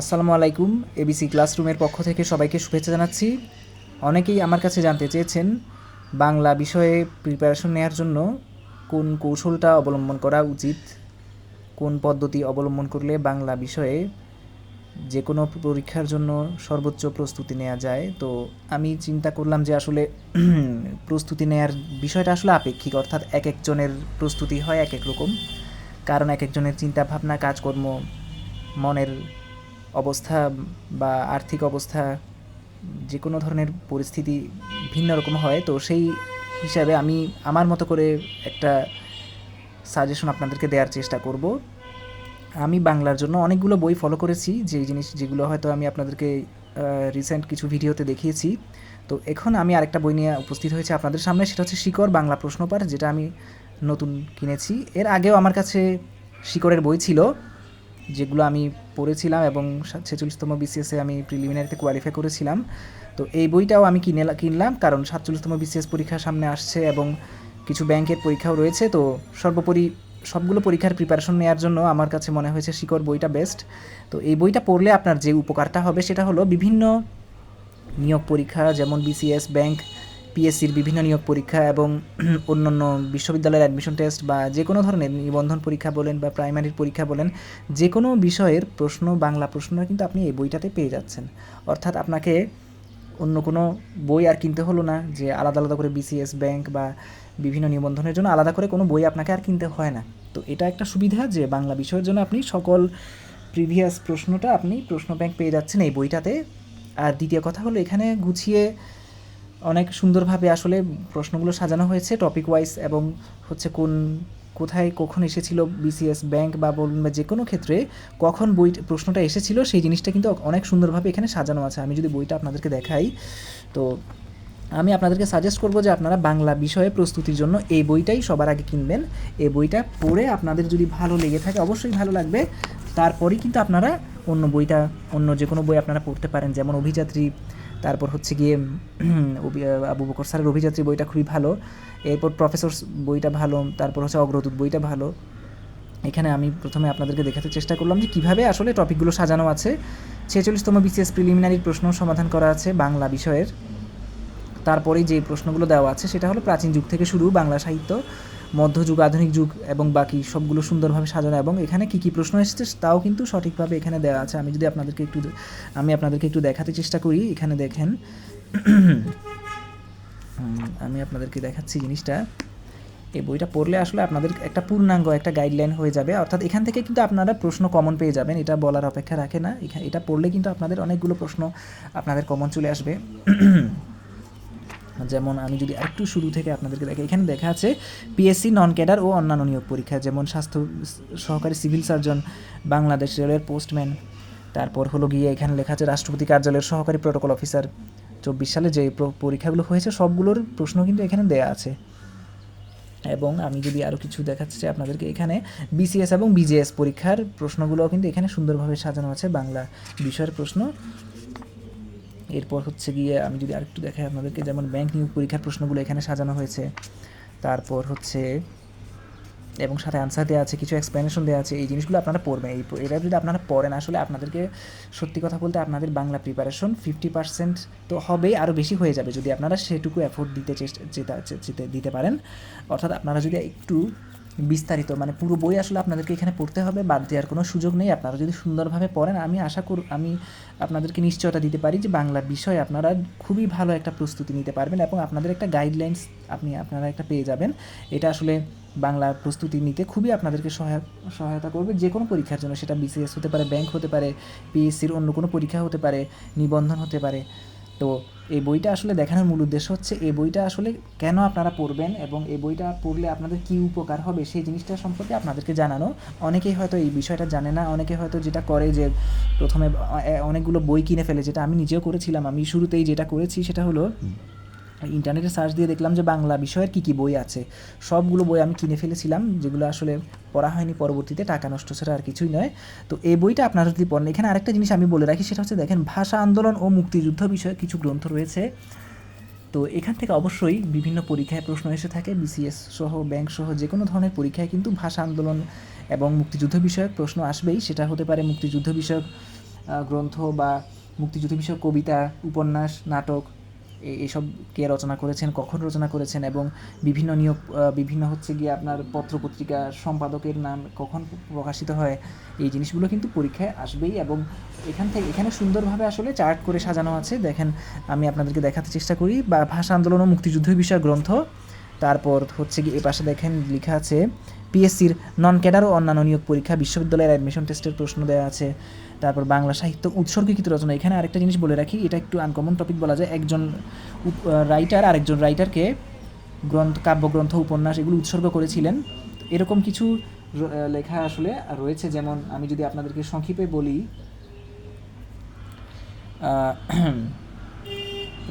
আসসালামু আলাইকুম এবিসি ক্লাসরুমের পক্ষ থেকে সবাইকে শুভেচ্ছা জানাচ্ছি। অনেকেই আমার কাছে জানতে চেয়েছেন বাংলা বিষয়ে প্রিপারেশন নেওয়ার জন্য কোন কৌশলটা অবলম্বন করা উচিত, কোন পদ্ধতি অবলম্বন করলে বাংলা বিষয়ে যে কোনো পরীক্ষার জন্য সর্বোচ্চ প্রস্তুতি নেওয়া যায়। তো আমি চিন্তা করলাম যে আসলে প্রস্তুতি নেওয়ার বিষয়টা আসলে আপেক্ষিক, অর্থাৎ এক একজনের প্রস্তুতি হয় এক এক রকম। কারণ এক একজনের চিন্তাভাবনা, কাজকর্ম, মনের অবস্থা বা আর্থিক অবস্থা যে কোনো ধরনের পরিস্থিতি ভিন্ন রকম হয়, তো সেই হিসাবে আমি আমার মতো করে একটা সাজেশন আপনাদেরকে দেওয়ার চেষ্টা করব। আমি বাংলার জন্য অনেকগুলো বই ফলো করেছি, যে জিনিস যেগুলো হয়তো আমি আপনাদেরকে রিসেন্ট কিছু ভিডিওতে দেখিয়েছি। তো এখন আমি আরেকটা বই নিয়ে উপস্থিত হয়েছে আপনাদের সামনে, সেটা হচ্ছে শিকড়, বাংলা প্রশ্নপাঠ যেটা আমি নতুন কিনেছি। এর আগেও আমার কাছে শিকড়ের বই ছিল। যেগুলো আমি পড়েছিলাম এবং ছেচল্লিশতম বিসিএসে আমি প্রিলিমিনারিতে কোয়ালিফাই করেছিলাম। তো এই বইটাও আমি কিনে কিনলাম কারণ সাতচল্লিশতম বিসিএস পরীক্ষা সামনে আসছে এবং কিছু ব্যাংকের পরীক্ষাও রয়েছে। তো সর্বোপরি সবগুলো পরীক্ষার প্রিপারেশন নেওয়ার জন্য আমার কাছে মনে হয়েছে শিকড় বইটা বেস্ট তো এই বইটা পড়লে আপনার যে উপকারটা হবে সেটা হলো বিভিন্ন নিয়োগ পরীক্ষা, যেমন বিসিএস ব্যাংক পিএসসির বিভিন্ন নিয়োগ পরীক্ষা এবং অন্যান্য বিশ্ববিদ্যালয়ের অ্যাডমিশন টেস্ট বা যে কোনো ধরনের নিবন্ধন পরীক্ষা বলেন বা প্রাইমারির পরীক্ষা বলেন, যে কোনো বিষয়ের প্রশ্ন, বাংলা প্রশ্ন কিন্তু আপনি এই বইটাতে পেয়ে যাচ্ছেন। অর্থাৎ আপনাকে অন্য কোনো বই আর কিনতে হলো না যে আলাদা আলাদা করে বিসিএস ব্যাংক বা বিভিন্ন নিবন্ধনের জন্য আলাদা করে কোনো বই আপনাকে আর কিনতে হয় না। তো এটা একটা সুবিধা যে বাংলা বিষয়ের জন্য আপনি সকল প্রিভিয়াস প্রশ্নটা আপনি প্রশ্ন ব্যাংক পেয়ে যাচ্ছেন এই বইটাতে। আর দ্বিতীয় কথা হলো এখানে গুছিয়ে অনেক সুন্দরভাবে আসলে প্রশ্নগুলো সাজানো হয়েছে টপিক ওয়াইজ এবং হচ্ছে কোন, কোথায় কখন এসেছিল বিসিএস ব্যাংক বা বলুন বা যে কোনো ক্ষেত্রে কখন বই প্রশ্নটা এসেছিল, সেই জিনিসটা কিন্তু অনেক সুন্দরভাবে এখানে সাজানো আছে। আমি যদি বইটা আপনাদেরকে দেখাই, তো আমি আপনাদেরকে সাজেস্ট করব যে আপনারা বাংলা বিষয়ে প্রস্তুতির জন্য এই বইটাই সবার আগে কিনবেন। এই বইটা পড়ে আপনাদের যদি ভালো লেগে থাকে, অবশ্যই ভালো লাগবে। তারপরেই কিন্তু আপনারা অন্য বইটা, অন্য যে কোনো বই আপনারা পড়তে পারেন, যেমন অভিযাত্রী তারপর হচ্ছে গিয়ে আবু বকর স্যারের অভিযাত্রী বইটা খুবই ভালো। এরপর প্রফেসর বইটা ভালো, তারপর হচ্ছে অগ্রদূত বইটা ভালো। এখানে আমি প্রথমে আপনাদেরকে দেখাতে চেষ্টা করলাম যে কীভাবে আসলে টপিকগুলো সাজানো আছে। ছেচল্লিশতম বিসিএস প্রিলিমিনারি প্রশ্ন সমাধান করা আছে বাংলা বিষয়ের। তারপরেই যে প্রশ্নগুলো দেওয়া আছে, সেটা হলো প্রাচীন যুগ থেকে শুরু বাংলা সাহিত্য। মধ্যযুগ আধুনিক যুগ এবং বাকি সবগুলো সুন্দরভাবে সাজানো এবং এখানে কী কী প্রশ্ন এসেছে তাও কিন্তু সঠিকভাবে এখানে দেওয়া আছে। আমি যদি আপনাদেরকে একটু আমি আপনাদেরকে একটু দেখাতে চেষ্টা করি। এখানে দেখেন আমি আপনাদেরকে দেখাচ্ছি জিনিসটা। এই বইটা পড়লে আসলে আপনাদের একটা পূর্ণাঙ্গ একটা গাইডলাইন হয়ে যাবে। অর্থাৎ এখান থেকে কিন্তু আপনারা প্রশ্ন কমন পেয়ে যাবেন, এটা বলার অপেক্ষা রাখে না। এটা পড়লে কিন্তু আপনাদের অনেকগুলো প্রশ্ন আপনাদের কমন চলে আসবে। যেমন আমি যদি একটু শুরু থেকে আপনাদেরকে দেখি, এখানে দেখা আছে পিএসসি নন ক্যাডার ও অন্যান্য নিয়োগ পরীক্ষা, যেমন স্বাস্থ্য সহকারী সিভিল সার্জন, বাংলাদেশ রেলের পোস্টম্যান, তারপর হলো গিয়ে এখানে লেখা আছে রাষ্ট্রপতি কার্যালয়ের সহকারী প্রোটোকল অফিসার। চব্বিশ সালে যে পরীক্ষাগুলো হয়েছে, সবগুলোর প্রশ্ন কিন্তু এখানে দেয়া আছে। এবং আমি যদি আরও কিছু দেখাচ্ছি আপনাদেরকে, এখানে বিসিএস এবং বিজেএস পরীক্ষার প্রশ্নগুলোও কিন্তু এখানে সুন্দরভাবে সাজানো আছে, বাংলা বিষয়ের প্রশ্ন। এরপর হচ্ছে গিয়ে আমি যদি আরেকটু দেখাই আপনাদেরকে, যেমন ব্যাংক নিয়োগ পরীক্ষার প্রশ্নগুলো এখানে সাজানো হয়েছে। তারপর হচ্ছে, এবং সাথে অ্যান্সার দেওয়া আছে, কিছু এক্সপ্লেনেশন দেওয়া আছে, এই জিনিসগুলো আপনারা পড়বেন। এই এটা যদি আপনারা পড়েন, আসলে আপনাদেরকে সত্যি কথা বলতে আপনাদের বাংলা প্রিপারেশন ফিফটি পার্সেন্ট তো হবেই আরও বেশি হয়ে যাবে যদি আপনারা সেটুকু এফোর্ট দিতে চেষ্টা দিতে পারেন। অর্থাৎ আপনারা যদি একটু বিস্তারিত মানে পুরো বই আসলে আপনাদেরকে এখানে পড়তে হবে, বাদ দেওয়ার কোনো সুযোগ নেই। আপনারা যদি সুন্দরভাবে পড়েন, আমি আশা কর, আমি আপনাদেরকে নিশ্চয়তা দিতে পারি যে বাংলা বিষয়ে আপনারা খুবই ভালো একটা প্রস্তুতি নিতে পারবেন এবং আপনাদের একটা গাইডলাইন্স আপনি, আপনারা একটা পেয়ে যাবেন। এটা আসলে বাংলা প্রস্তুতি নিতে খুবই আপনাদেরকে সহায়, সহায়তা করবে। যে কোনো পরীক্ষার জন্য, সেটা বিসিএস হতে পারে ব্যাংক হতে পারে পিএসসির অন্য কোনো পরীক্ষা হতে পারে, নিবন্ধন হতে পারে। তো এই বইটা আসলে দেখানোর মূল উদ্দেশ্য হচ্ছে এই বইটা আসলে কেন আপনারা পড়বেন এবং এই বইটা পড়লে আপনাদের কী উপকার হবে সেই জিনিসটা সম্পর্কে আপনাদেরকে জানানো। অনেকেই হয়তো এই বিষয়টা জানে না, অনেকে হয়তো যেটা করে যে প্রথমে অনেকগুলো বই কিনে ফেলে, যেটা আমি নিজেও করেছিলাম। আমি শুরুতেই যেটা করেছি সেটা হলো ইন্টারনেটে সার্চ দিয়ে দেখলাম যে বাংলা বিষয়ের কী কী বই আছে। সবগুলো বই আমি কিনে ফেলেছিলাম, যেগুলো আসলে পড়া হয়নি পরবর্তীতে, টাকা নষ্ট ছাড়া আর কিছুই নয়। তো এই বইটা আপনারা যদি পড়েন, এখানে আরেকটা জিনিস আমি বলে রাখি, সেটা হচ্ছে দেখেন, ভাষা আন্দোলন ও মুক্তিযুদ্ধ বিষয়ে কিছু গ্রন্থ রয়েছে। তো এখান থেকে অবশ্যই বিভিন্ন পরীক্ষায় প্রশ্ন এসে থাকে বিসিএস সহ ব্যাংক সহ, যে কোনো ধরনের পরীক্ষায় কিন্তু ভাষা আন্দোলন এবং মুক্তিযুদ্ধ বিষয়ক প্রশ্ন আসবেই। সেটা হতে পারে মুক্তিযুদ্ধ বিষয়ক গ্রন্থ বা মুক্তিযুদ্ধ বিষয়ক কবিতা, উপন্যাস, নাটক এ- এসব কে রচনা করেছেন, কখন রচনা করেছেন এবং বিভিন্ন নিয়োগ বিভিন্ন হচ্ছে গিয়ে আপনার পত্র পত্রিকা সম্পাদকের নাম কখন প্রকাশিত হয়, এই জিনিসগুলো কিন্তু পরীক্ষায় আসবেই এবং এখান থেকে, এখানে সুন্দরভাবে আসলে চার্ট করে সাজানো আছে। দেখেন, আমি আপনাদেরকে দেখাতে চেষ্টা করি। বা ভাষা আন্দোলন ও মুক্তিযুদ্ধ বিষয়ক গ্রন্থ। তারপর হচ্ছে গিয়ে এ পাশে দেখেন লেখা আছে পিএসসির নন ক্যাডার ও অন্যান্য নিয়োগ পরীক্ষা বিশ্ববিদ্যালয়ের অ্যাডমিশন টেস্টের প্রশ্ন দেওয়া আছে। তারপর বাংলা সাহিত্য উৎসর্গীকৃত রচনা। এখানে আরেকটা জিনিস বলে রাখি, এটা একটু আনকমন টপিক বলা যায়। একজন রাইটার আরেকজন রাইটারকে গ্রন্থ, কাব্যগ্রন্থ, উপন্যাস এগুলো উৎসর্গ করেছিলেন। এরকম কিছু লেখা আসলে রয়েছে। যেমন আমি যদি আপনাদেরকে সংক্ষেপে বলি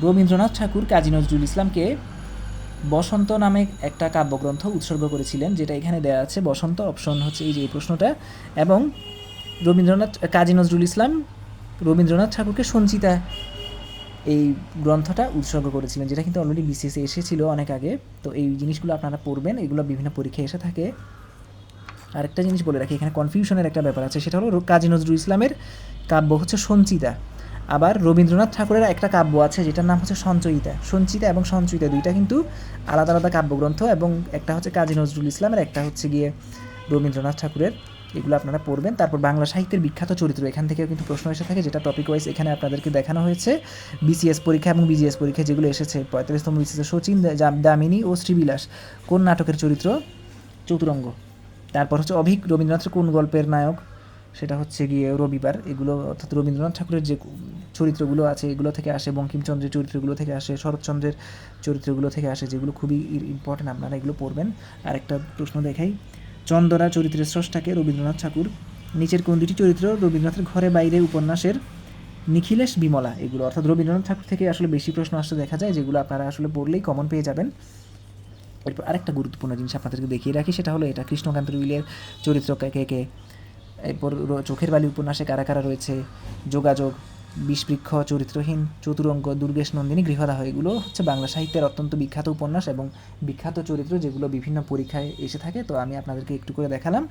রবীন্দ্রনাথ ঠাকুর, কাজী নজরুল ইসলামকে বসন্ত নামে একটা কাব্যগ্রন্থ উৎসর্গ করেছিলেন, যেটা এখানে দেওয়া আছে। বসন্ত অপশন হচ্ছে এই যে এই প্রশ্নটা। এবং রবীন্দ্রনাথ, কাজী নজরুল ইসলাম রবীন্দ্রনাথ ঠাকুরকে সঞ্চিতা এই গ্রন্থটা উৎসর্গ করেছিলেন, যেটা কিন্তু অলরেডি বিসিএসে এসেছিল অনেক আগে। তো এই জিনিসগুলো আপনারা পড়বেন, এগুলো বিভিন্ন পরীক্ষায় এসে থাকে। আরেকটা জিনিস বলে রাখি, এখানে কনফিউশনের একটা ব্যাপার আছে, সেটা হলো কাজী নজরুল ইসলামের কাব্য হচ্ছে সঞ্চিতা। আবার রবীন্দ্রনাথ ঠাকুরের একটা কাব্য আছে, যেটার নাম হচ্ছে সঞ্চয়িতা। সঞ্চিতা এবং সঞ্চয়িতা দুইটা কিন্তু আলাদা আলাদা কাব্যগ্রন্থ এবং একটা হচ্ছে কাজী নজরুল ইসলামের, একটা হচ্ছে গিয়ে রবীন্দ্রনাথ ঠাকুরের। এগুলো আপনারা পড়বেন। তারপর বাংলা সাহিত্যের বিখ্যাত চরিত্র, এখান থেকেও কিন্তু প্রশ্ন এসে থাকে, যেটা টপিক ওয়াইজ এখানে আপনাদেরকে দেখানো হয়েছে। বিসিএস পরীক্ষা এবং বিজিএস পরীক্ষা যেগুলো এসেছে, পঁয়তাল্লিশতম বিসিএস সচিন দামিনী ও শ্রীবিলাস, কোন নাটকের চরিত্র? চতুরঙ্গ। তারপর হচ্ছে অভিক রবীন্দ্রনাথের কোন গল্পের নায়ক? সেটা হচ্ছে গিয়ে রবিবার। এগুলো অর্থাৎ রবীন্দ্রনাথ ঠাকুরের যে চরিত্রগুলো আছে, এগুলো থেকে আসে, বঙ্কিমচন্দ্রের চরিত্রগুলো থেকে আসে, শরৎচন্দ্রের চরিত্রগুলো থেকে আসে, যেগুলো খুবই ইম্পর্টেন্ট আপনারা এগুলো পড়বেন। আর একটা প্রশ্ন দেখাই। চন্দরা চরিত্রের স্রষ্টাকে রবীন্দ্রনাথ ঠাকুর, নিচের কোন দুটি চরিত্র রবীন্দ্রনাথের ঘরে বাইরে উপন্যাসের নিখিলেশ বিমলা? এগুলো অর্থাৎ রবীন্দ্রনাথ ঠাকুর থেকে আসলে বেশি প্রশ্ন আসতে দেখা যায়, যেগুলো আপনারা আসলে পড়লেই কমন পেয়ে যাবেন। এরপর আরেকটা গুরুত্বপূর্ণ জিনিস আপনাদেরকে দেখিয়ে রাখি, সেটা হলো এটা, কৃষ্ণকান্ত উইলের চরিত্র কে কে? এরপর চোখের বালি উপন্যাসে কারা কারা রয়েছে? যোগাযোগ বিষবৃক্ষ, চরিত্রহীন, চতুরঙ্গ, দুর্গেশ নন্দিনী, গৃহদাহ, এগুলো হচ্ছে বাংলা সাহিত্যের অত্যন্ত বিখ্যাত উপন্যাস এবং বিখ্যাত চরিত্র যেগুলো বিভিন্ন পরীক্ষায় এসে থাকে। তো আমি আপনাদেরকে একটু করে দেখালাম।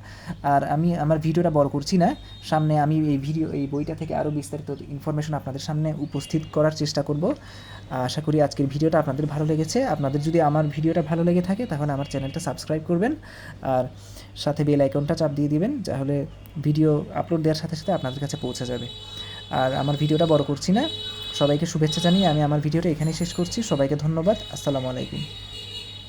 আর আমি আমার ভিডিওটা বড় করছি না। সামনে আমি এই ভিডিও, এই বইটা থেকে আরও বিস্তারিত ইনফরমেশন আপনাদের সামনে উপস্থিত করার চেষ্টা করব। আশা করি আজকের ভিডিওটা আপনাদের ভালো লেগেছে। আপনাদের যদি আমার ভিডিওটা ভালো লেগে থাকে, তাহলে আমার চ্যানেলটা সাবস্ক্রাইব করবেন। আর সাথে বেল আইকনটা চাপ দিয়ে দিবেন তাহলে ভিডিও আপলোড দেওয়ার সাথে সাথে আপনাদের কাছে পৌঁছে যাবে। আর আমার ভিডিওটা বড় করছি না। সবাইকে শুভেচ্ছা জানিয়ে আমি আমার ভিডিওটা এখানেই শেষ করছি। সবাইকে ধন্যবাদ। আসসালামু আলাইকুম।